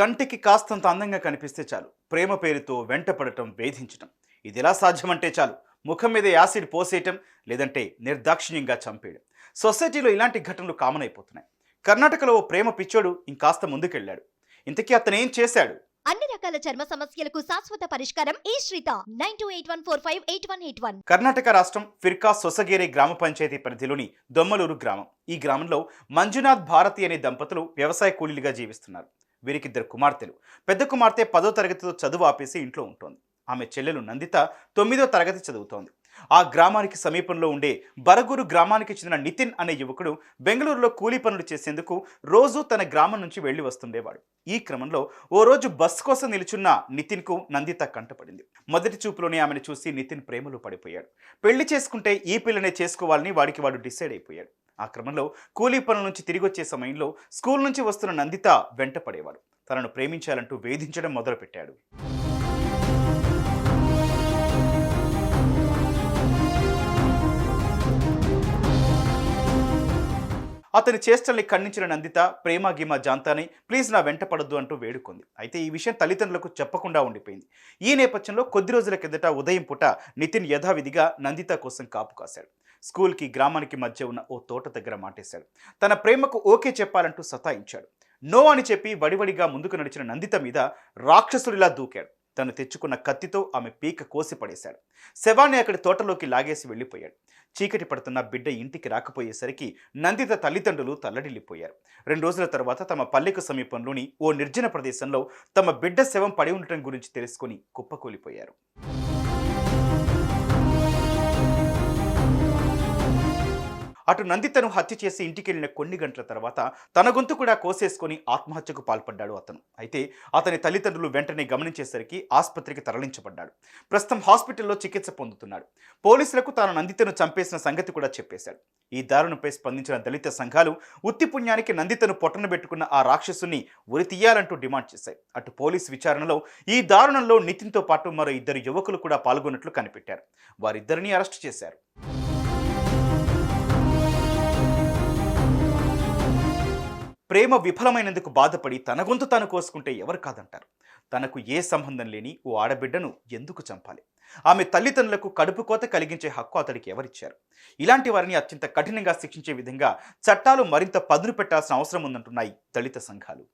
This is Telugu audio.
కంటికి కాస్తంత అందంగా కనిపిస్తే చాలు. ప్రేమ పేరుతో వెంటపడటం వేధించటం. ఇది ఎలా సాధ్యమంటే చాలు? ముఖం మీద యాసిడ్ పోసేయటం లేదంటే నిర్దాక్షిణ్యంగా చంపేయడం. సొసైటీలో ఇలాంటి ఘటనలు కామన్ అయిపోతున్నాయి. కర్ణాటకలో ఓ ప్రేమ పిచ్చోడు ఇంకాస్త ముందుకెళ్ళాడు. ఇంతకీ అతను ఏం చేశాడు? అన్ని రకాల చర్మ సమస్యలకు శాశ్వత పరిష్కారం ఈ శ్రీత. Nine two eight one four five eight one eight one. Karnataka రాష్ట్రం ఫిర్కా సొసగేరే గ్రామ పంచాయతీ పరిధిలోని దొమ్మలూరు గ్రామం. ఈ గ్రామంలో మంజునాథ్ భారతి అనే దంపతులు వ్యవసాయ కూలీలుగా జీవిస్తున్నారు. వీరికిద్దరు కుమార్తెలు. పెద్ద కుమార్తె పదో తరగతితో చదువు ఆపేసి ఇంట్లో ఉంటుంది. ఆమె చెల్లెలు నందిత తొమ్మిదో తరగతి చదువుతోంది. ఆ గ్రామానికి సమీపంలో ఉండే బరగూరు గ్రామానికి చెందిన నితిన్ అనే యువకుడు బెంగళూరులో కూలీ పనులు చేసేందుకు రోజు తన గ్రామం నుంచి వెళ్ళి వస్తుండేవాడు. ఈ క్రమంలో ఓ రోజు బస్సు కోసం నిలుచున్న నితిన్కు నందిత కంటపడింది మొదటి చూపులోనే ఆమెను చూసి నితిన్ ప్రేమలో పడిపోయాడు. పెళ్ళి చేసుకుంటే ఈ పిల్లనే చేసుకోవాలని వాడికి వాడు డిసైడ్ అయిపోయాడు. ఆ క్రమంలో కూలీ పనుల నుంచి తిరిగి వచ్చే సమయంలో స్కూల్ నుంచి వస్తున్న నందిత వెంట పడేవాడు. తనను ప్రేమించాలంటూ వేధించడం మొదలుపెట్టాడు. అతని చేష్టల్ని ఖండించిన నందిత ప్రేమ గీమ జాంతాని ప్లీజ్ నా వెంట పడద్దు అంటూ వేడుకుంది. అయితే ఈ విషయం తల్లిదండ్రులకు చెప్పకుండా ఉండిపోయింది. ఈ నేపథ్యంలో కొద్ది రోజుల కిందట ఉదయం పూట నితిన్ యథావిధిగా నందిత కోసం కాపు కాశాడు. స్కూల్కి గ్రామానికి మధ్య ఉన్న ఓ తోట దగ్గర మాటేశాడు. తన ప్రేమకు ఓకే చెప్పాలంటూ సతాయించాడు. నో అని చెప్పి వడివడిగా ముందుకు నడిచిన నందిత మీద రాక్షసుడిలా దూకాడు. తను తెచ్చుకున్న కత్తితో ఆమె పీక కోసి పడేశాడు. శవాన్ని అక్కడి తోటలోకి లాగేసి వెళ్ళిపోయాడు. చీకటి పడుతున్న బిడ్డ ఇంటికి రాకపోయేసరికి నందిత తల్లిదండ్రులు తల్లడిల్లిపోయారు. రెండు రోజుల తర్వాత తమ పల్లెకు సమీపంలోని ఓ నిర్జన ప్రదేశంలో తమ బిడ్డ శవం పడి ఉండటం గురించి తెలుసుకుని కుప్పకూలిపోయారు. అటు నందితను హత్య చేసి ఇంటికెళ్ళిన కొన్ని గంటల తర్వాత తన గొంతు కూడా కోసేసుకొని ఆత్మహత్యకు పాల్పడ్డాడు అతను. అయితే అతని తల్లిదండ్రులు వెంటనే గమనించేసరికి ఆసుపత్రికి తరలించబడ్డాడు. ప్రస్తుతం హాస్పిటల్లో చికిత్స పొందుతున్నాడు. పోలీసులకు తాను నందితను చంపేసిన సంగతి కూడా చెప్పేశాడు. ఈ దారుణంపై స్పందించిన దళిత సంఘాలు ఉత్తి పుణ్యానికి నందితను పొట్టన పెట్టుకున్న ఆ రాక్షసుని ఉరి తీయాలంటూ డిమాండ్ చేశాయి. అటు పోలీస్ విచారణలో ఈ దారుణంలో నితిన్తో పాటు మరో ఇద్దరు యువకులు కూడా పాల్గొన్నట్లు కనిపెట్టారు. వారిద్దరిని అరెస్ట్ చేశారు. ప్రేమ విఫలమైనందుకు బాధపడి తన గొంతు తాను కోసుకుంటే ఎవరు కాదంటారు. తనకు ఏ సంబంధం లేని ఓ ఆడబిడ్డను ఎందుకు చంపాలి? ఆమె తల్లిదండ్రులకు కడుపు కోత కలిగించే హక్కు అతడికి ఎవరిచ్చారు? ఇలాంటి వారిని అత్యంత కఠినంగా శిక్షించే విధంగా చట్టాలు మరింత పదును పెట్టాల్సిన అవసరం ఉందంటున్నాయి దళిత సంఘాలు.